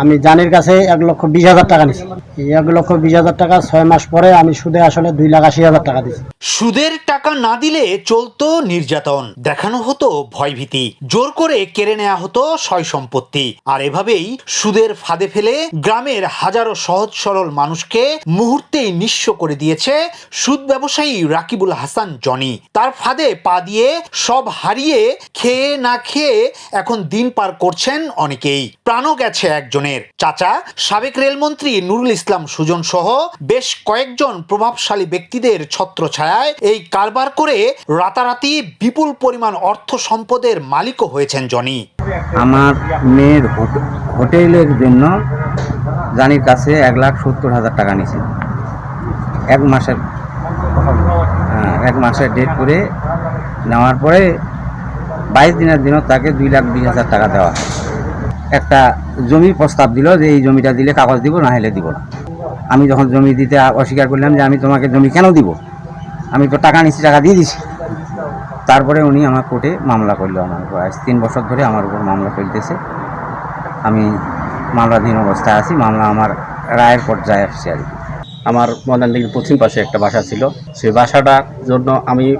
আমি জানির কাছে এক লক্ষ বিশ হাজার টাকা নিছি। এই এক লক্ষ বিশ হাজার টাকা ছয় মাস পরে আমি সুদে আসলে দুই লাখ আশি হাজার টাকা দিছি। সুদের টাকা না দিলে চলতো নির্যাতন, দেখানো হতো ভয়ভীতি, জোর করে কেড়ে নেওয়া হতো সয় সম্পত্তি। আর এভাবেই সুদের ফাঁদে ফেলে গ্রামের হাজারো সহজ সরল মানুষকে মুহূর্তেই নিঃস্ব করে দিয়েছে সুদ ব্যবসায়ী রাকিবুল হাসান জনি। তার ফাঁদে পা দিয়ে সব হারিয়ে খেয়ে না খেয়ে এখন দিন পার করছেন অনেকেই। প্রাণও গেছে একজনের চাচা সাবেক রেলমন্ত্রী নুরুল ইসলাম সুজন সহ বেশ কয়েকজন প্রভাবশালী ব্যক্তিদের ছত্রছায়ায় এই কারবার করে রাতারাতি বিপুল পরিমাণ অর্থ সম্পদের মালিকও হয়েছেন জনি। আমার মেয়ের হোট- হোটেলের জন্য জানির কাছে এক লাখ সত্তর হাজার টাকা নিয়েছে। এক মাসের হ্যাঁ, এক মাসের ডেট করে নেওয়ার পরে বাইশ দিনের দিনও তাকে দুই লাখ বিশ হাজার টাকা দেওয়া হয়। একটা জমির প্রস্তাব দিল যে এই জমিটা দিলে কাগজ দিব, না হলে দিব না। আমি যখন জমি দিতে অস্বীকার করলাম যে আমি তোমাকে জমি কেন দিব? আমি তো টাকা নিচ্ছি টাকা দিয়ে দিছি। তারপরে উনি আমার কোর্টে মামলা করল আমার উপর। আজ তিন বছর ধরে আমার উপর মামলা চলতেছে। আমি মামলাধীন অবস্থায় আছি। মামলা আমার রায়ের পর্যায়ে আসছে আর কি। আমার ময়দানডির পশ্চিম পাশে একটা বাসা ছিল। সেই বাসাটার জন্য আমি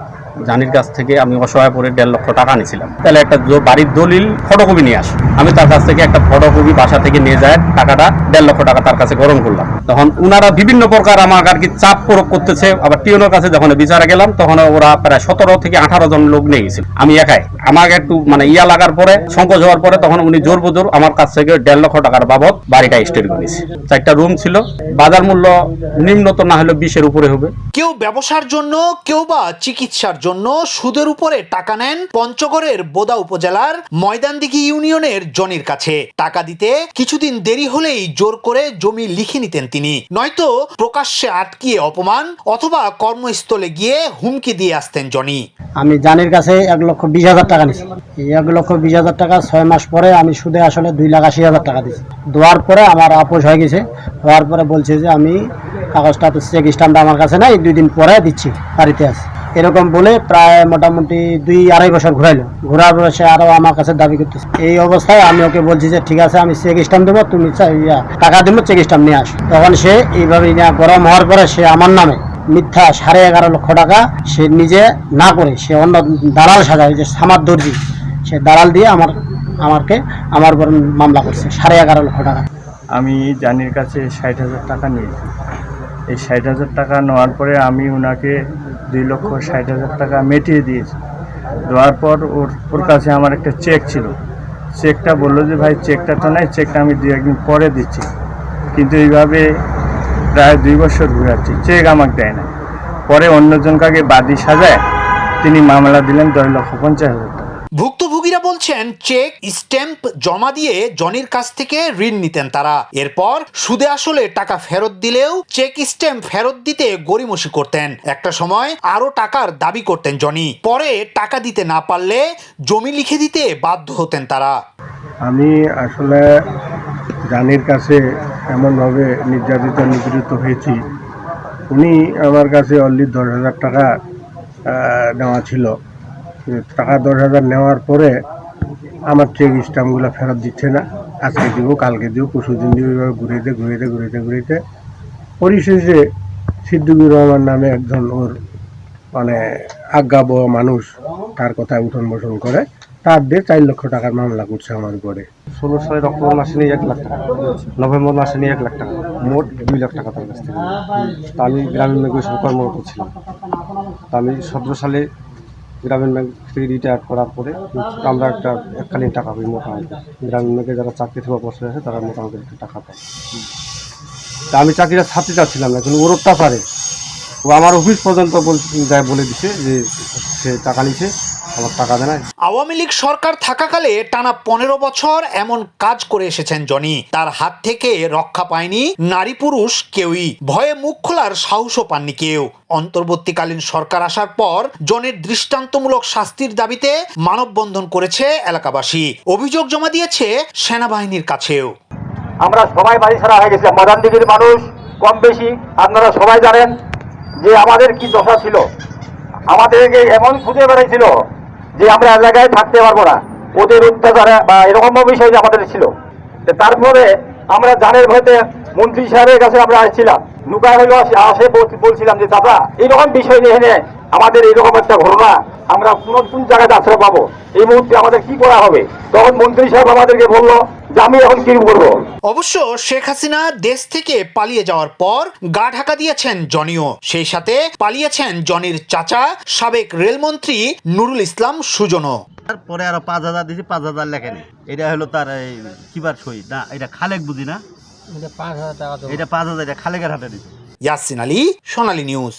জানির কাছ থেকে আমি অসহায় পরে দেড় লক্ষ টাকা নিয়েছিলাম তাহলে একটা বাড়ির দলিল ফটোকপি নিয়ে আসে। আমি তার কাছ থেকে একটা ফটোকপি বাসা থেকে নিয়ে যায়, টাকাটা দেড় লক্ষ টাকা তার কাছে গরম করলাম। তখন উনারা বিভিন্ন প্রকার আমার আর কি চাপ প্রয়োগ করতেছে। আবার টিউনের কাছে যখন বিচারে গেলাম, তখন ওরা প্রায় সতেরো থেকে আঠারো জন লোক নিয়ে গেছিল। আমি একাই। আমাকে একটু মানে ইয়া লাগার পরে, সংকোচ হওয়ার পরে তখন উনি জোর বজোর আমার কাছ থেকে দেড় লক্ষ টাকার বাবদ বাড়িটা স্টোর করেছে চারটা রুম ছিল। বাজার মূল্য নিম্নত না হলে বিশের উপরে হবে। কেউ ব্যবসার জন্য, কেউ বা চিকিৎসার জন্য সুদের উপরে টাকা নেন পঞ্চগড়ের বোদা উপজেলার ময়দানদিঘি ইউনিয়নের জনির কাছে। টাকা দিতে কিছুদিন দেরি হলেই জোর করে জমি লিখে নিতেন তিনি। নয়তো প্রকাশ্যে আটকিয়ে অপমান অথবা কর্মস্থলে গিয়ে হুমকি দিয়ে আসতেন জনি। আমি জানির কাছে এক লক্ষ বিশ হাজার টাকা এই এক লক্ষ বিশ হাজার টাকা ছয় মাস পরে আমি সুদে আসলে দুই লাখ আশি হাজার টাকা দিছি। দেওয়ার পরে আমার আপোষ হয়ে গেছে। হওয়ার পরে বলছে যে আমি কাগজটা, চেক স্ট্যাম্পটা আমার কাছে নাই, দুই দিন পরে দিচ্ছি, বাড়িতে আছে। এরকম বলে প্রায় মোটামুটি দুই আড়াই বছর ঘুরাইলো। ঘোরার পরে সে আরও আমার কাছে দাবি করতেছে। এই অবস্থায় আমি ওকে বলছি যে, ঠিক আছে, আমি চেক স্ট্যাম্প দেবো, তুমি টাকা দেবো, চেক স্ট্যাম্প নিয়ে আস। তখন সে এইভাবে গরম হওয়ার পরে সে আমার নামে মিথ্যা সাড়ে এগারো লক্ষ টাকা সে নিজে না করে, সে অন্য দালাল সাজায়, যে সামার দর্জি, সে দালাল দিয়ে আমার আমাকে আমার উপর মামলা করছে, সাড়ে এগারো লক্ষ টাকা। আমি জানির কাছে ষাট হাজার টাকা নিয়েছি। এই ষাট হাজার টাকা নেওয়ার পরে আমি ওনাকে দুই লক্ষ ষাট হাজার টাকা মেটিয়ে দিয়েছি। দেওয়ার পর ওর ওর কাছে আমার একটা চেক ছিল। চেকটা বলল যে, ভাই চেকটা তো নাই চেকটা আমি দু একদিন পরে দিচ্ছি। কিন্তু এইভাবে প্রায় দুই বছর ঘুরাচ্ছি। চেক আমাকে দেয় না পরে অন্যজনকে বাদী সাজায়, তিনি মামলা দিলেন দশ লক্ষ পঞ্চাশ হাজার টাকা। ভুক্তভোগীরা বলছেন চেক স্ট্যাম্প জমা দিয়ে জনির কাছ থেকে ঋণ নিতেন তারা। এরপর সুদে আসলে টাকা ফেরত দিলেও চেক স্ট্যাম্প ফেরত দিতে গড়িমসি করতেন। একটা সময় আরও টাকার দাবি করতেন জনি। পরে টাকা দিতে না পারলে জমি লিখে দিতে বাধ্য হতেন তারা। আমি আসলে জানির কাছে এমনভাবে নির্যাতিত, নিপীড়িত হয়েছি। উনি আমার কাছে অলরেডি দশ হাজার টাকা নেওয়া ছিল। টাকা দশ হাজার নেওয়ার পরে আমার চেক স্ট্যাম্পগুলো ফেরত দিচ্ছে না। আজকে দিব, কালকে দিব, পরশু দিন দিব, এভাবে ঘুরেতে ঘুরেতে ঘুরেতে ঘুরেতে। পরিশেষে সিদ্দিকুর রহমান নামে একজন ওর মানে আজ্ঞাবহ মানুষ তার কথায় উঠন বসন করে, তার দিয়ে চার লক্ষ টাকার মামলা করছে আমার উপরে। ষোলো সালের অক্টোবর মাসে নিয়ে এক লাখ টাকা, নভেম্বর মাসে নিয়ে এক লাখ টাকা, মোট দুই লাখ টাকা তার কাছ থেকে। তা আমি গ্রামীণ ব্যাংকে কর্মরত ছিলাম। তা আমি সতেরো সালে গ্রামীণ ব্যাংক থেকে রিটায়ার করার পরে আমরা একটা এককালীন টাকা পাই মোটামুটি গ্রামীণ ব্যাংকে যারা চাকরি থেকে বসে আছে, তারা মোটামুটি একটা টাকা পায়। তা আমি চাকরিটা ছাড়তে চাচ্ছিলাম না, কিন্তু ওরটা অত্যাচারে ও আমার অফিস পর্যন্ত বলে দিছে যে সে টাকা নিছে আমার টাকা দেয় না আওয়ামী লীগ সরকার থাকাকালে টানা পনেরো বছর এমন কাজ করে এসেছেন জনি। তার হাত থেকে রক্ষা পায়নি নারী পুরুষ কেউই। ভয়ে মুখ খোলার সাহসও পাননি কেউ। অন্তর্বর্তীকালীন সরকার আসার পর জনের দৃষ্টান্তমূলক শাস্তির দাবিতে মানববন্ধন করেছে এলাকাবাসী। অভিযোগ জমা দিয়েছে সেনাবাহিনীর কাছেও। আমরা সবাই বাড়ি ছাড়া হয়ে গেছি। মাদান দিঘির মানুষ কম বেশি। আপনারা সবাই জানেন যে আমাদের কি দশা ছিল। আমাদেরকে এমন খুঁজে বেড়াইছিল যে আমরা এক জায়গায় থাকতে পারব না। ওদের অত্যাচারে বা এরকম বিষয় আমাদের ছিল। তারপরে আমরা জানের ভয়তে মন্ত্রী সাহেবের কাছে আমরা আসছিলাম নুকায় হইল আসে- আসে বলছিলাম যে চাচা এইরকম বিষয় নিয়ে এনে আমাদের এইরকম একটা ঘটনা আমরা কোন কোন জায়গায় আশ্রয় পাবো? এই মুহূর্তে আমাদের কি করা হবে? তখন মন্ত্রী সাহেব আমাদেরকে বলল যে আমি এখন কি করব? অবশ্য শেখ হাসিনা দেশ থেকে পালিয়ে যাওয়ার পর গা ঢাকা দিয়েছেন জনিও। সেই সাথে পালিয়েছেন জনির চাচা সাবেক রেলমন্ত্রী নুরুল ইসলাম সুজনও। তারপরে আরও পাঁচ হাজার দিয়েছি পাঁচ হাজার লেখেনি। এটা হলো তার এই কিবার সই না এটা খালেক বুঝি না? এটা পাঁচ হাজার টাকা এটা পাঁচ হাজার খালেকের হাতে দিচ্ছে ইয়াসিন আলী সোনালী নিউজ।